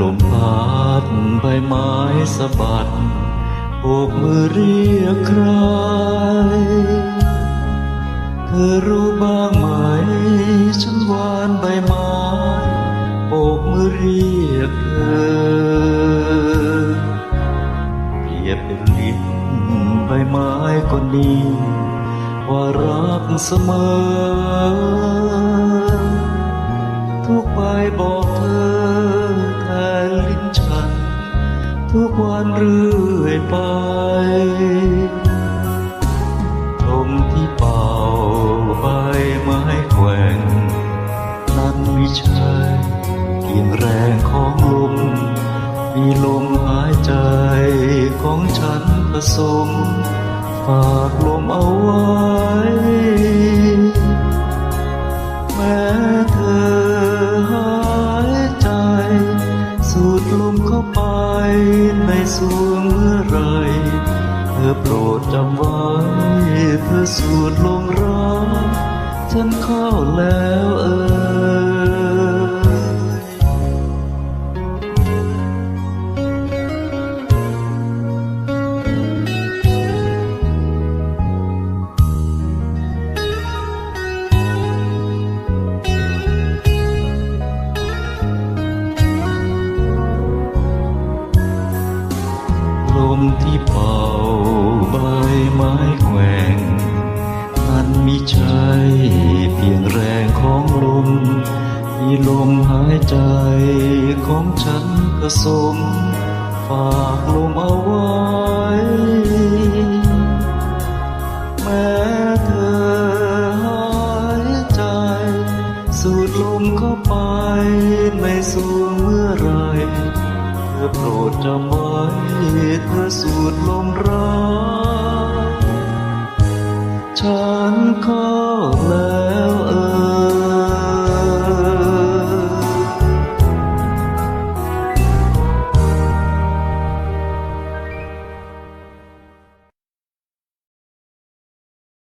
ลมพัดใบไม้สะบัดโบกมือเรียกใคร เธอรู้บ้างไหม ฉันหวานใบไม้โบกมือเรียกเธอเปรียบเป็นลิ้นใบไม้คนนี้ว่ารักเสมอ ทุกวันเรื่อยไปลมที่เป่าใบไม้แกว่ง นั้นไม่ใช่เพียงแรงของลม มีลมหายใจของฉันผสม ฝากลมเอาไว้ สวงเมื่อไร เธอโปรดจำไว้ เธอสูดลงรักฉันเข้าแล้ว มที่เป่าใบไม้แกว่งนั้นมิใช่เพียงแรงของลมมีลมหายใจของฉันผสมฝากลมเอาไว้ แม้เธอหายใจ สูดลมเข้าไปในสวงเมื่อไร อโปรดจำไว้เธอสูดลมรักฉันขอแล